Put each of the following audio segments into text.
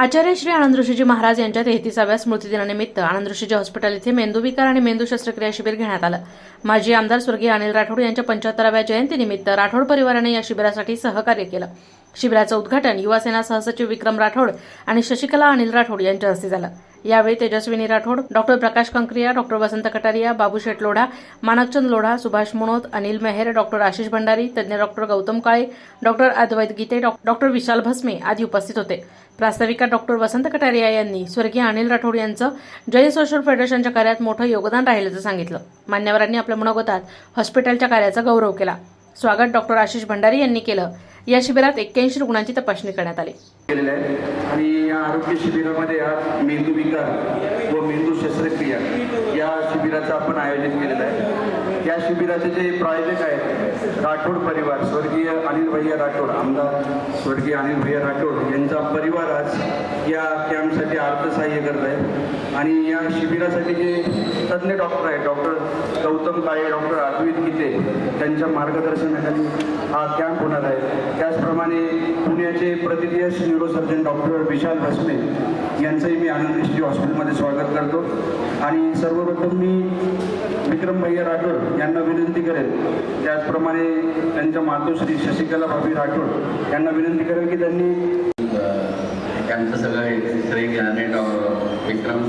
आचार्य श्री आनंद ऋषीजी महाराज यांच्या तेहतीसाव्या स्मृतिदिनानिमित्त आनंद ऋषीजी हॉस्पिटल येथे मेंदूविकार आणि मेंदू शस्त्रक्रिया शिबिर घेण्यात आलं. माजी आमदार स्वर्गीय अनिल राठोड यांच्या पंच्याहत्तराव्या जयंतीनिमित्त राठोड परिवाराने या शिबिरासाठी सहकार्य केलं. शिबिराचं उद्घाटन युवासेना सहसचिव विक्रम राठोड आणि शशिकला अनिल राठोड यांच्या हस्ते झालं. यावेळी Tejaswini Rathod doctor Prakash Kankariya doctor Vasant Kataria Babusheth Lodha Manakchand Lodha Subhash Munot Anil Meher doctor Ashish Bhandari तज्ज्ञ डॉक्टर गौतम काळे डॉक्टर अद्वैत गीते डॉ- डॉक्टर विशाल भस्मे आदी उपस्थित होते. प्रास्ताविका डॉक्टर वसंत कटारिया यांनी स्वर्गीय अनिल राठोड यांचं जय सोशल फेडरेशनच्या कार्यात मोठं योगदान राहिल्याचं सांगितलं. मान्यवरांनी आपल्या मनोगतात हॉस्पिटलच्या कार्याचा गौरव केला. स्वागत डॉक्टर आशिष भंडारी यांनी केलं. या शिबिरात एक्क्याऐंशी रुग्णांची तपासणी करण्यात आली. केलेलं आहे आणि या आरोग्य शिबिरामध्ये आज मेंदू विकार व मेंदू शस्त्रक्रिया या शिबिराचं आपण आयोजन केलेलं आहे. या शिबिराचे जे प्रायोजक आहेत राठोड परिवार स्वर्गीय अनिल भैया राठोड आमदार स्वर्गीय अनिल भैया राठोड यांचा परिवार आज या कॅम्पसाठी अर्थसहाय्य करत आहे आणि या शिबिरासाठी जे तज्ज्ञ डॉक्टर आहेत डॉक्टर गौतम काळे डॉक्टर अद्वित गीते त्यांच्या मार्गदर्शनाखाली हा कॅम्प होणार आहे. त्याचप्रमाणे पुण्याचे प्रतिदियश न्यूरोसर्जन डॉक्टर विशाल भस्मे यांचंही मी आनंद हॉस्पिटलमध्ये स्वागत करतो. आणि सर्वप्रथम मी विक्रम भैया राठोड यांना विनंती करेल. त्याचप्रमाणे त्यांच्या मातोश्री शशिकला भाभी राठोड यांना विनंती करेल की त्यांनी त्यांचं सगळं श्री ज्ञानेट विक्रम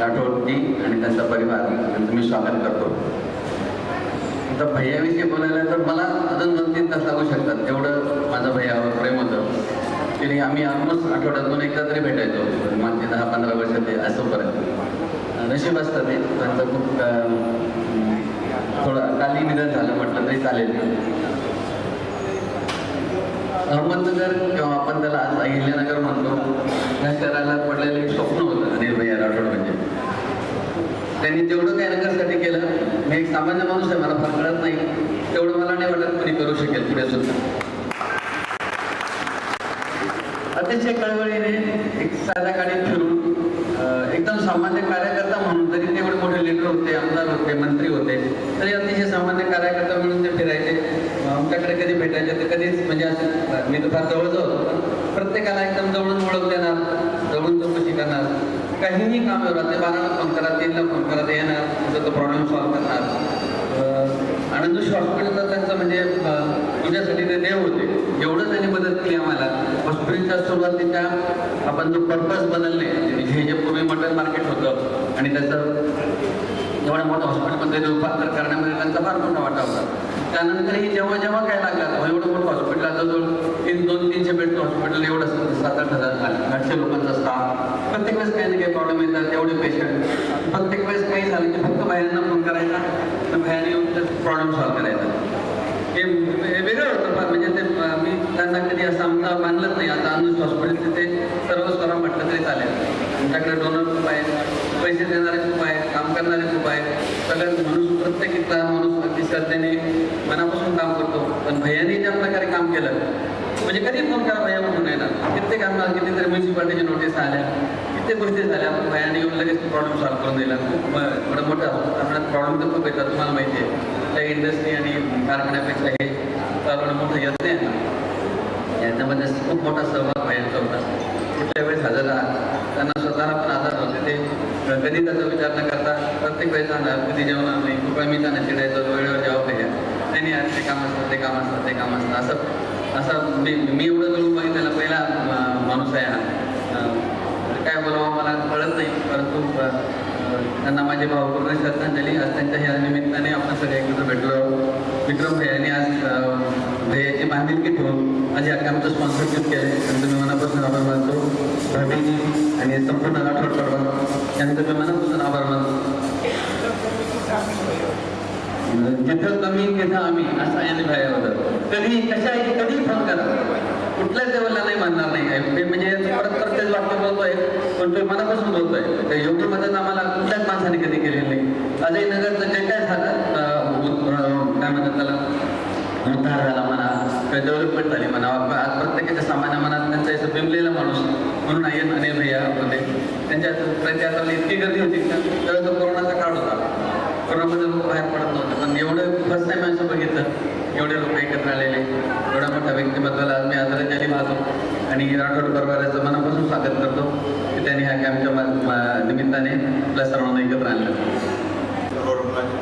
राठोडजी आणि त्यांचा परिवार त्यांचं मी स्वागत करतो. तर भैयाविषयी बोलायला तर मला अजून दोन तीन तास लागू शकतात. तेवढं माझा भैयावर प्रेम होतं. की आम्ही ऑलमोस्ट आठवड्यातून एकदा तरी भेटायचो. माझे दहा पंधरा वर्ष ते असंपर्यंत. नशीब असतं ते. त्यांचं खूप थोडं काली निधन झालं म्हटलं तरी चालेल. अहमदनगर किंवा आपण त्याला आज अहिल्यानगर म्हणतो ह्या शहराला पडलेलं एक स्वप्न होतं निर्भया राठोड म्हणजे. त्यांनी जेवढं काही नगरसाठी केलं. मी एक सामान्य माणूस आहे मला फार कळत नाही. तेवढं मला नाही वाटत कोणी करू शकेल पुढे सुद्धा. अतिशय कळवळीने एक साध्या गाडीत फिरून एकदम सामान्य कार्य म्हणून तरी ते एवढे मोठे लीडर होते ते मंत्री होते. तरी अतिशय सामान्य कार्यकर्ता म्हणून ते फिरायचे. आमच्याकडे कधी भेटायचे तर कधीच म्हणजे असं मी तर फार जवळच होतो. प्रत्येकाला एकदम जवळून ओळख देणार जवळून चौकशी करणार. काहीही काम एवढं ते बाराला फोन करा तीनला फोन करा ते येणार तुमचा तो प्रॉब्लेम सॉल्व्ह करणार. आणि आनंद हॉस्पिटलचा त्यांचं म्हणजे तुझ्यासाठी ते देव होते. एवढं त्यांनी मदत केली आम्हाला. हॉस्पिटलच्या सुरुवातीच्या आपण जो पर्पज बदलले हे जे पूर्वी मटन मार्केट होतं आणि त्याचं एवढ्या मोठ्या हॉस्पिटलमध्ये रूपांतर करण्यामध्ये त्यांचा फार मोठा वाटा होता. त्यानंतरही जेव्हा जेव्हा काय लागला तेव्हा एवढं मोठं हॉस्पिटल आता जवळ तीन दोन तीनशे बेडचं हॉस्पिटल एवढं सात आठ हजार आठशे लोकांचा स्टाफ प्रत्येक वेळेस काही ना काही प्रॉब्लेम येतात तेवढे पेशंट प्रत्येक वेळेस काही झालं की फक्त बाहेरनं फोन करायचा तर बाहेर येऊन प्रॉब्लेम सॉल्व्ह करायचा. हे वेगळं होतं फार. म्हणजे ते मी त्यांना कधी असं आमचा मानलंच नाही. आता अनुज हॉस्पिटल तिथे सर्व स्वरा म्हटलं तरी चालेल. आमच्याकडे डोनर खूप आहेत. पैसे देणारे खूप आहेत. काम करणारे खूप आहेत. सगळ्यात माणूस प्रत्येक इथला माणूस अगदी श्रद्धेने मनापासून काम करतो. पण भैयाने ज्या प्रकारे काम केलं म्हणजे कधी फोन करा भैया म्हणून येणार कित्येक कितीतरी म्युन्सिपाल्टीची नोटीस आल्या. कित्येक गोष्टी झाल्या. आपण भैयाने येऊन लगेच प्रॉब्लेम सॉल्व्ह करून दिला. खूप मोठा आपल्याला प्रॉब्लेम तर खूप येतात तुम्हाला माहिती आहे. कुठल्या इंडस्ट्री आणि कारखान्यापेक्षा हे चालवणं मोठं यत्न आहे ना? याच्यामध्ये खूप मोठा सहभाग पाहिजे होता कुठल्या वेळेस हजर त्यांना स्वतःला पण आजार होते. ते कधी त्याचा विचार न करता प्रत्येक वेळेस जाणार कधी जेवणार नाही खूप मी त्यांना चिडायचं वेळेवर जेव्हा पाहिजे नाही नाही ते काम असतं ते काम असतं ते काम असतं. असं असं मी मी एवढं करून बघितलेला पहिला माणूस आहे हा. काय बोलावं मला कळत नाही परंतु त्यांना माझे भावपूर्ण श्रद्धांजली. आज त्यांच्या ह्या निमित्ताने आपण सगळे एकत्र भेटलो आहोत. विक्रम भैयाने आज भैयाची बांधिलकी ठेवून आज या कॅम्पचं स्पॉन्सरशिप केले. त्यांचं मी मनापासून आभार मानतो. भाभीजी आणि संपूर्ण राठोड परवा. यांचं मी मनापासून आभार मानतो. जिथं कमी तिथं आम्ही असं यांनी भैया होतं. कधी कशा कधी फोन करा. कुठल्याच देवाला नाही मानणार नाही काय ते म्हणजे परत परत तेच वाक्य बोलतोय पण तो मनापासून बोलतोय तर योग्य मदत आम्हाला कुठल्याच माणसाने कधी केलेली नाही. अजय नगरचं जे काय झालं काय म्हणतात त्याला? उद्धार झाला म्हणा काही डेव्हलपमेंट झाली म्हणा. आज प्रत्येकाच्या सामान्य मनात त्यांचा असं बिमलेला माणूस म्हणून आई अनिल भैया होते. त्यांच्या त्यांच्या हाताला इतकी गर्दी होती का त्यावेळेस तो कोरोनाचा काळ होता. कोरोनामध्ये लोक बाहेर पडत नव्हते. पण एवढं फर्स्ट टाइम असं बघितलं. एवढे लोक एकत्र आलेले. एवढ्या मोठ्या व्यक्तिमत्वाला आज मी आदरांजली वाहतो. आणि राठोड परिवाराचं मनापासून स्वागत करतो. त्यांनी ह्या कॅम्पच्या मा- निमित्ताने आपल्या सर्वांना एकत्र आणलं. सर्व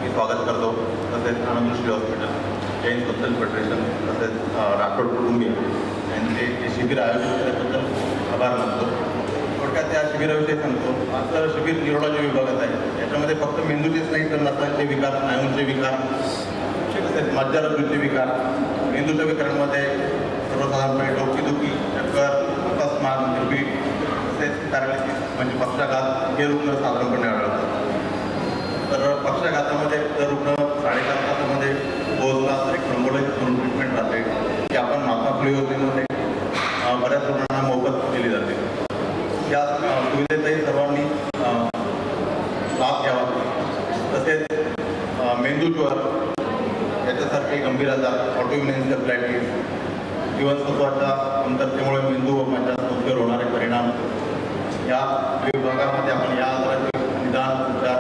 मी स्वागत करतो. तसेच Ananddrishti hospital Jain social federation तसेच राठोड कुटुंबीय यांचे जे शिबिर आयोजित केल्याबद्दल आभार मानतो. थोडक्यात त्या शिबिराविषयी सांगतो. आपलं शिबिर न्यूरोलॉजी विभागात आहे. याच्यामध्ये फक्त मेंदूचेच नाही तर नसांचे विकार स्नायूंचे विकार तसेच मज्जारबृत्ती विकार मेंदूच्या विकारांमध्ये सर्वसाधारणपणे डोकी दुखी अकस्मात निर्भीड तसेच पॅरालिसिस म्हणजे पक्षाघात हे रुग्ण साधारणपणे आढळतात. तर पक्षाघातामध्ये जर रुग्ण साडेसात तासामध्ये पोहोचला तर एक नंबरला करून ट्रीटमेंट राहते की आपण महात्मा फुले योजनेमध्ये बऱ्याच रुग्णांना मोफत दिली जाते. या सुविधेचाही सर्वांनी लाभ घ्यावा. तसेच अं, मेंदूज्वर याच्यासारखे गंभीर आजार ऑटोइम्युन एन्सेफ्लायटिस जीवनसत्वाच्या कमतरतेमुळे मेंदू व मज्जासंस्थेवर होणारे परिणाम या विभागामध्ये आपण या आजाराचे निदान उपचार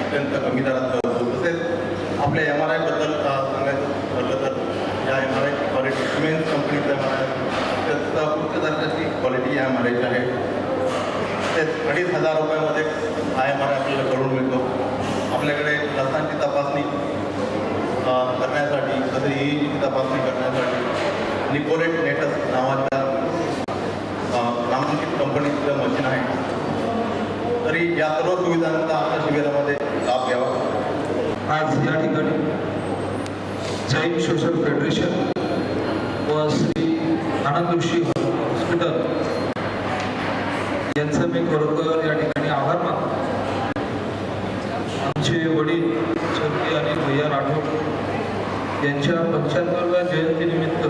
अत्यंत कमी दरात करतो. तसेच आपल्या एम आर आयबद्दल सांगायचं ठरलं तर या M R I quality cement कंपनीचं एम आर आय अत्यंत उच्च दर्जाची क्वालिटी या एम आर आयची आहे. तसेच अडीच हजार रुपयामध्ये हा एम आर आय आपल्याला करून मिळतो. आपल्याकडे लसांची तपासणी करण्यासाठी तसेच ईची तपासणी करण्यासाठी निकोलेट नेटस नावाचं अ, नामांकित कंपनीचं मशीन आहे तरी या सर्व सुविधांचा आमच्या शिबिरामध्ये लाभ घ्यावा. आज या ठिकाणी जैन सोशल फेडरेशन व श्री आनंद ऋषी हॉस्पिटल यांचं मी खरोखर या ठिकाणी आभार मानतो. आमचे वडील स्वर्गीय आणि भैया राठोड यांच्या पंच्याहत्तरव्या जयंतीनिमित्त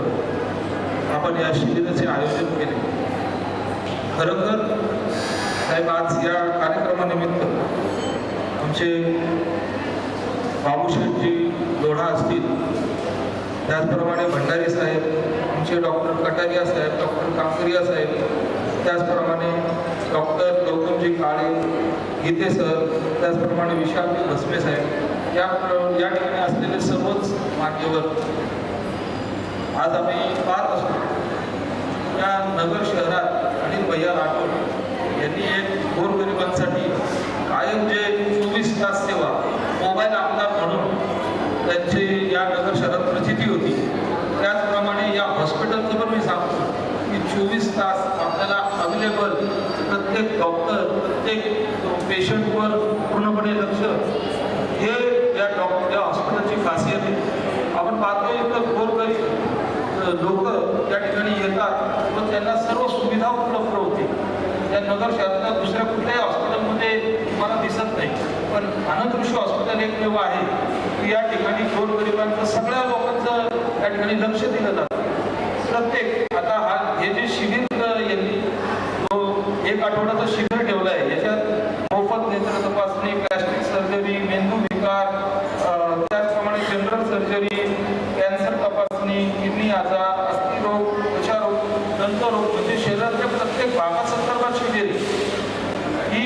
आपण या शिबिराचे आयोजन केले. खरोखर साहेब आज या कार्यक्रमानिमित्त आमचे बाबूशेठजी लोढा असतील त्याचप्रमाणे भंडारी साहेब आमचे डॉक्टर कटारिया साहेब डॉक्टर काकरिया साहेब त्याचप्रमाणे डॉक्टर गौतमजी काळे गीते सर त्याचप्रमाणे विशालजी भस्मे साहेब या या ठिकाणी असलेले सर्वच मान्यवर. आज आम्ही पाहत असतो. या नगर शहर आणि भैया राठोड यांनी एक गोरगरिबांसाठी कायम जे चोवीस तास सेवा मोबाईल आमदार म्हणून त्यांची या नगर शहरात प्रचिती होती त्याचप्रमाणे या हॉस्पिटलचं पण मी सांगतो की चोवीस तास आपल्याला अवेलेबल प्रत्येक डॉक्टर प्रत्येक पेशंटवर पूर्णपणे लक्ष हे या डॉक्टर या हॉस्पिटलची खासियत आहे आपण पाहतो इथं गोरगरीब लोक त्या ठिकाणी येतात व त्यांना सर्व सुविधा उपलब्ध होते त्या नगर शहरातल्या दुसऱ्या कुठल्याही हॉस्पिटलमध्ये तुम्हाला दिसत नाही. पण अनदृश्य हॉस्पिटल हॉस्पिटल एकमेव आहे की या ठिकाणी गोरगरिबांचं सगळ्या लोकांचं या ठिकाणी लक्ष दिलं जातं. प्रत्येक आता हा हे जे शिबिर यांनी एक आठवड्याचं शिबिर ठेवलं आहे याच्यात मोफत नेत्र तपासणी प्लॅस्टिक सर्जरी मेंदू विकार अ, त्याचप्रमाणे जनरल सर्जरी कॅन्सर तपासणी किडनी आजार अस्थिरोग त्वचारोग दंतरोग म्हणजे शरीरातल्या प्रत्येक भागासंदर्भात शिबिर ही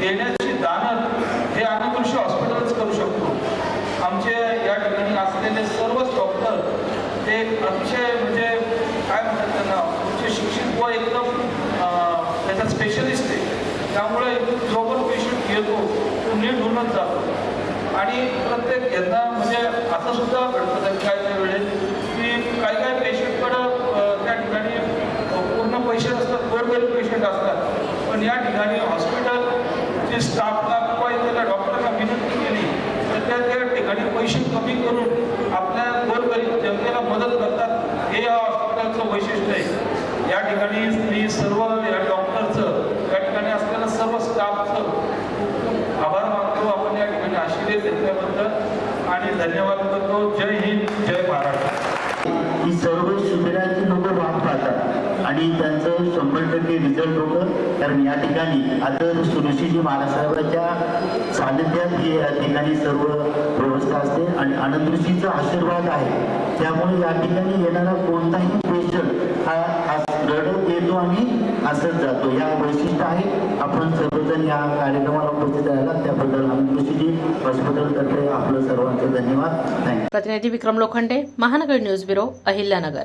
देण्याची दानत हे आम्ही कृषी हॉस्पिटलच करू शकतो. आमचे या ठिकाणी असलेले सर्वच डॉक्टर ते अतिशय म्हणजे काय म्हणतात त्यांना उच्च शिक्षित व एकदम त्याचा त्याच्यात स्पेशलिस्ट आहे. त्यामुळे जो पण पेशंट येतो तो नीट होऊनच जातो. आणि प्रत्येक यांना म्हणजे असं सुद्धा घडतं काही काही वेळेस की काही काही पेशंट अं, त्या ठिकाणी अं, पूर्ण पैसे नसतात पेशंट असतात. पण या ठिकाणी हॉस्पिटल स्टाफला किंवा इथल्या डॉक्टरला विनंती केली तर त्या त्या ठिकाणी पैसे कमी करून आपल्या गोरगरीब जनतेला मदत करतात हे या हॉस्पिटलचं वैशिष्ट्य आहे. या ठिकाणी मी सर्व या डॉक्टरचं या ठिकाणी असलेलं सर्व स्टाफचं आभार मानतो. आपण या ठिकाणी आशीर्वाद घेतल्याबद्दल आणि धन्यवाद करतो. जय हिंद जय महाराष्ट्र. ही सर्व शिबिराची लोक वाट पाहतात. आणि त्यांचं शंभर टक्के रिझल्ट होतं. कारण या ठिकाणी आता सुरुषीजी महाराष्ट्राच्या सानिध्यात ही या ठिकाणी सर्व व्यवस्था असते. आणि आनंदऋषीचा आशीर्वाद आहे. त्यामुळे या ठिकाणी येणारा कोणताही पेशंट हा रडत येतो आणि असंच जातो. या वैशिष्ट्य आहे आपण सर्वजण या कार्यक्रमाला उपस्थित राहिला. त्याबद्दल आम्ही हॉस्पिटलतर्फे आपलं सर्वांचं धन्यवाद. थँक्यू प्रतिनिधी विक्रम लोखंडे महानगर न्यूज ब्युरो अहिल्यानगर.